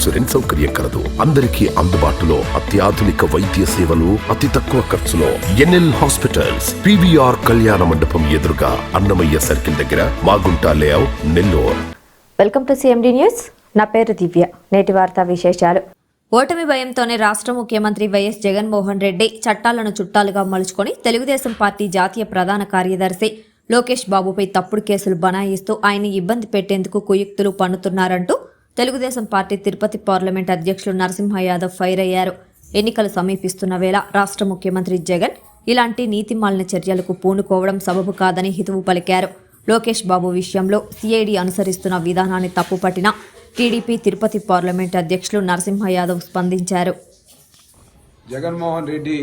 Insurance సౌకర్యం కలదు. అందరికీ అందుబాటులో అత్యాధునిక వైద్య సేవలు అతి తక్కువ ఖర్చులో. ఎన్ఎల్ హాస్పిటల్స్ పివిఆర్ కళ్యాణ మండపం ఎదురుగా అన్నమయ్య సర్కిల్ దగ్గర Magunta layout Nellore. Welcome to CMD news. నా పేరు దివ్య. నేటి వార్తా విశేషాలు. ఓటమి భయంతోనే రాష్ట్ర ముఖ్యమంత్రి వైఎస్ జగన్మోహన్ రెడ్డి చట్టాలను చుట్టాలుగా మలుచుకొని తెలుగుదేశం పార్టీ జాతీయ ప్రధాన కార్యదర్శి లోకేష్ బాబుపై తప్పుడు కేసులు బనాయిస్తూ ఆయన్ని ఇబ్బంది పెట్టేందుకు కుయుక్తులు పన్నుతున్నారంటూ తెలుగుదేశం పార్టీ తిరుపతి పార్లమెంట్ అధ్యక్షులు నరసింహ యాదవ్ ఫైర్ అయ్యారు. ఎన్నికలు సమీపిస్తున్న వేళ రాష్ట్ర ముఖ్యమంత్రి జగన్ ఇలాంటి నీతిమాలిన చర్యలకు పూనుకోవడం సబబు కాదని హితవు పలికారు. లోకేష్ బాబు విషయంలో సిఐడి అనుసరిస్తున్న విధానాన్ని తప్పుపట్టిన టీడీపీ తిరుపతి పార్లమెంట్ అధ్యక్షులు నరసింహ యాదవ్ స్పందించారు. జగన్మోహన్ రెడ్డి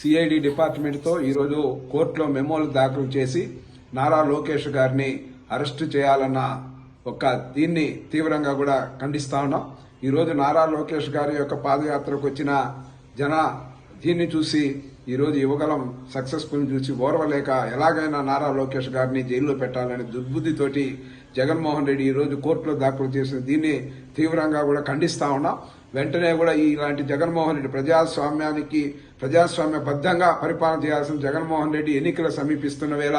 సిఐడి డిపార్ట్మెంట్తో ఈరోజు కోర్టులో మెమోలు దాఖలు చేసి నారా లోకేష్ గారిని అరెస్టు చేయాలన్న ఒక దీన్ని తీవ్రంగా కూడా ఖండిస్తా ఉన్నాం. ఈరోజు నారా లోకేష్ గారి యొక్క పాదయాత్రకు వచ్చిన జన దీన్ని చూసి ఈరోజు యువగలం సక్సెస్ఫుల్ చూసి ఓర్వలేక ఎలాగైనా నారా లోకేష్ గారిని జైల్లో పెట్టాలని దుర్బుద్ధితోటి జగన్మోహన్ రెడ్డి ఈరోజు కోర్టులో దాఖలు చేసిన దీన్ని తీవ్రంగా కూడా ఖండిస్తా ఉన్నాం. వెంటనే కూడా ఇలాంటి జగన్మోహన్ రెడ్డి ప్రజాస్వామ్యానికి ప్రజాస్వామ్యబద్ధంగా పరిపాలన చేయాల్సిన జగన్మోహన్ రెడ్డి ఎన్నికలు సమీపిస్తున్న వేళ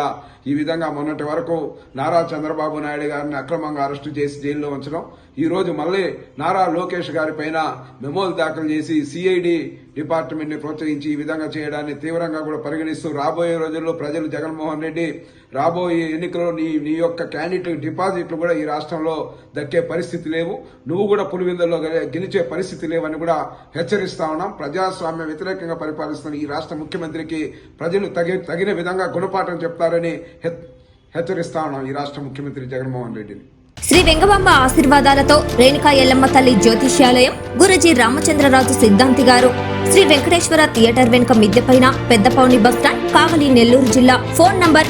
ఈ విధంగా మొన్నటి వరకు నారా చంద్రబాబు నాయుడు గారిని అక్రమంగా అరెస్టు చేసి జైల్లో ఉంచడం ఈ రోజు మళ్ళీ నారా లోకేష్ గారి పైన మెమోలు దాఖలు చేసి సిఐడి డిపార్ట్మెంట్ని ప్రోత్సహించి ఈ విధంగా చేయడాన్ని తీవ్రంగా కూడా పరిగణిస్తూ రాబోయే రోజుల్లో ప్రజలు జగన్మోహన్ రెడ్డి రాబోయే ఎన్నికల్లో నీ నీ యొక్క క్యాండిడేట్ డిపాజిట్లు కూడా ఈ రాష్ట్రంలో దక్కే పరిస్థితి లేవు. నువ్వు కూడా పులివిందల్లో గెలిచే పరిస్థితి లేవని కూడా హెచ్చరిస్తా ఉన్నాం. ప్రజాస్వామ్య వ్యతిరేకంగా పరిపాలిస్తున్న ఈ రాష్ట్ర ముఖ్యమంత్రికి ప్రజలు తగి తగిన విధంగా గుణపాఠం చెప్తారని హెచ్చరిస్తా ఉన్నాం ఈ రాష్ట్ర ముఖ్యమంత్రి జగన్మోహన్ రెడ్డిని. శ్రీ వెంగబాంబ ఆశీర్వాదాలతో రేణుకా ఎల్లమ్మ తల్లి జ్యోతిష్యాలయం గురుజీ రామచంద్రరాజు సిద్ధాంతి గారు శ్రీ వెంకటేశ్వర థియేటర్ వెనుక మిద్దెపైన పెద్దపౌని బస్టాండ్ కావలి నెల్లూరు జిల్లా phone number